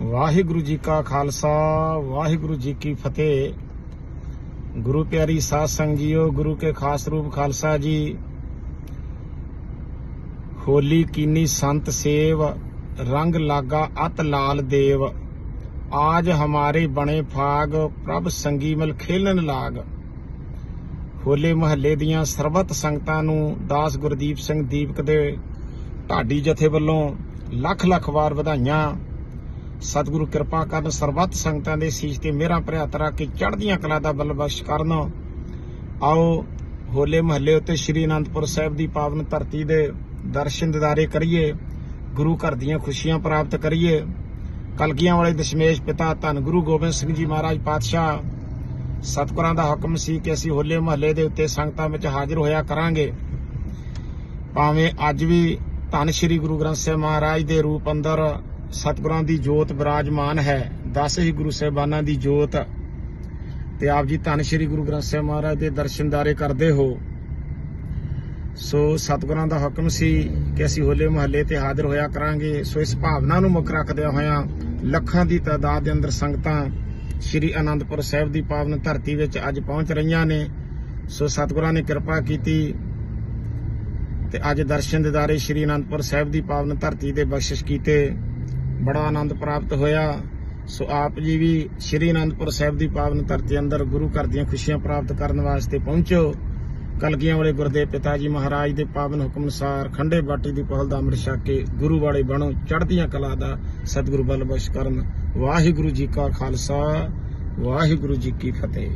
ਵਾਹਿਗੁਰੂ ਜੀ ਕਾ ਖਾਲਸਾ, ਵਾਹਿਗੁਰੂ ਜੀ ਕੀ ਫਤਿਹ। ਗੁਰੂ ਪਿਆਰੀ ਸਾਧ ਸੰਗ ਜੀਓ ਗੁਰੂ ਕੇ ਖਾਸ ਰੂਪ ਖਾਲਸਾ ਜੀ। ਹੋਲੀ ਕੀਨੀ ਸੰਤ ਸੇਵ, ਰੰਗ ਲਾਗਾ ਅਤ ਲਾਲ ਦੇਵ। ਆਜ ਹਮਾਰੇ ਬਣੇ ਫਾਗ, ਪ੍ਰਭ ਸੰਗੀ ਮਿਲ ਖੇਲਣ ਲਾਗ। ਹੋਲੇ ਮਹੱਲੇ ਦੀਆਂ ਸਰਬੱਤ ਸੰਗਤਾਂ ਨੂੰ ਦਾਸ ਗੁਰਦੀਪ ਸਿੰਘ ਦੀਪਕ ਦੇ ਢਾਡੀ ਜਥੇ ਵੱਲੋਂ ਲੱਖ ਲੱਖ ਵਾਰ ਵਧਾਈਆਂ। ਸਤਿਗੁਰੂ ਕਿਰਪਾ ਕਰਨ ਸਰਬੱਤ ਸੰਗਤਾਂ ਦੇ ਸੀਸ ਤੇ ਮੇਰਾ ਭਰਿਆ ਤਰਾ ਕੇ ਚੜ੍ਹਦੀਆਂ ਕਲਾ ਦਾ ਬਲ ਬਖਸ਼ ਕਰਨ। ਆਓ ਹੋਲੇ ਮਹੱਲੇ ਉੱਤੇ ਸ਼੍ਰੀ ਅਨੰਦਪੁਰ ਸਾਹਿਬ ਦੀ ਪਾਵਨ ਧਰਤੀ ਦੇ ਦਰਸ਼ਨ ਦਿਦਾਰੇ ਕਰੀਏ, ਗੁਰੂ ਘਰ ਦੀਆਂ ਖੁਸ਼ੀਆਂ ਪ੍ਰਾਪਤ ਕਰੀਏ। ਕਲਗੀਆਂ ਵਾਲੇ ਦਸ਼ਮੇਸ਼ ਪਿਤਾ ਧੰਨ ਗੁਰੂ ਗੋਬਿੰਦ ਸਿੰਘ ਜੀ ਮਹਾਰਾਜ ਪਾਤਸ਼ਾਹ, ਸਤਿਗੁਰਾਂ ਦਾ ਹੁਕਮ ਸੀ ਕਿ ਅਸੀਂ ਹੋਲੇ ਮਹੱਲੇ ਦੇ ਉੱਤੇ ਸੰਗਤਾਂ ਵਿੱਚ ਹਾਜ਼ਰ ਹੋਇਆ ਕਰਾਂਗੇ। ਭਾਵੇਂ ਅੱਜ ਵੀ ਧੰਨ ਸ਼੍ਰੀ ਗੁਰੂ ਗ੍ਰੰਥ ਸਾਹਿਬ ਮਹਾਰਾਜ ਦੇ ਰੂਪ ਅੰਦਰ ਸਤਿਗੁਰਾਂ ਦੀ ਜੋਤ ਬਿਰਾਜਮਾਨ ਹੈ। ਦਸ ਹੀ ਗੁਰੂ ਸਾਹਿਬਾਨਾਂ ਦੀ ਜੋਤ। ਤੇ ਆਪ ਜੀ ਧੰਨ ਸ਼੍ਰੀ ਗੁਰੂ ਗ੍ਰੰਥ ਸਾਹਿਬ ਮਹਾਰਾਜ ਦੇ ਦਰਸ਼ਨਦਾਰੇ ਕਰਦੇ ਹੋ। ਸੋ ਸਤਿਗੁਰਾਂ ਦਾ ਹੁਕਮ ਸੀ ਕਿ ਅਸੀਂ ਹੋਲੇ ਮਹੱਲੇ ਤੇ ਹਾਜ਼ਰ ਹੋਇਆ ਕਰਾਂਗੇ। ਸੋ ਇਸ ਭਾਵਨਾ ਨੂੰ ਮੁੱਖ ਰੱਖਦਿਆਂ ਹੋਇਆਂ ਲੱਖਾਂ ਦੀ ਤਾਦਾਦ ਦੇ ਅੰਦਰ ਸੰਗਤਾਂ ਸ਼੍ਰੀ ਅਨੰਦਪੁਰ ਸਾਹਿਬ ਦੀ ਪਾਵਨ ਧਰਤੀ ਵਿੱਚ ਅੱਜ ਪਹੁੰਚ ਰਹੀਆਂ ਨੇ। ਸੋ ਸਤਿਗੁਰਾਂ ਨੇ ਕਿਰਪਾ ਕੀਤੀ ਤੇ ਅੱਜ ਦਰਸ਼ਨ ਦਿਦਾਰੇ ਸ਼੍ਰੀ ਅਨੰਦਪੁਰ ਸਾਹਿਬ ਦੀ ਪਾਵਨ ਧਰਤੀ ਦੇ ਬਖਸ਼ਿਸ਼ ਕੀਤੇ। ਬੜਾ ਆਨੰਦ ਪ੍ਰਾਪਤ ਹੋਇਆ। ਸੋ ਆਪ ਜੀ ਵੀ ਸ਼੍ਰੀ ਅਨੰਦਪੁਰ ਸਾਹਿਬ ਦੀ ਪਾਵਨ ਧਰਤੀ ਅੰਦਰ ਗੁਰੂ ਘਰ ਦੀਆਂ ਖੁਸ਼ੀਆਂ ਪ੍ਰਾਪਤ ਕਰਨ ਵਾਸਤੇ ਪਹੁੰਚੋ। ਕਲਗੀਆਂ ਵਾਲੇ ਗੁਰਦੇਵ ਪਿਤਾ ਜੀ ਮਹਾਰਾਜ ਦੇ ਪਾਵਨ ਹੁਕਮ ਅਨੁਸਾਰ ਖੰਡੇ ਬਾਟੀ ਦੀ ਪਹਲ ਦਾ ਅੰਮ੍ਰਿਤ ਛਕ ਕੇ ਗੁਰੂ ਵਾਲੇ ਬਣੋ। ਚੜ੍ਹਦੀਆਂ ਕਲਾ ਦਾ ਸਤਿਗੁਰੂ ਬਲ ਬਖਸ਼ ਕਰਨ। ਵਾਹਿਗੁਰੂ ਜੀ ਕਾ ਖਾਲਸਾ, ਵਾਹਿਗੁਰੂ ਜੀ ਕੀ ਫਤਿਹ।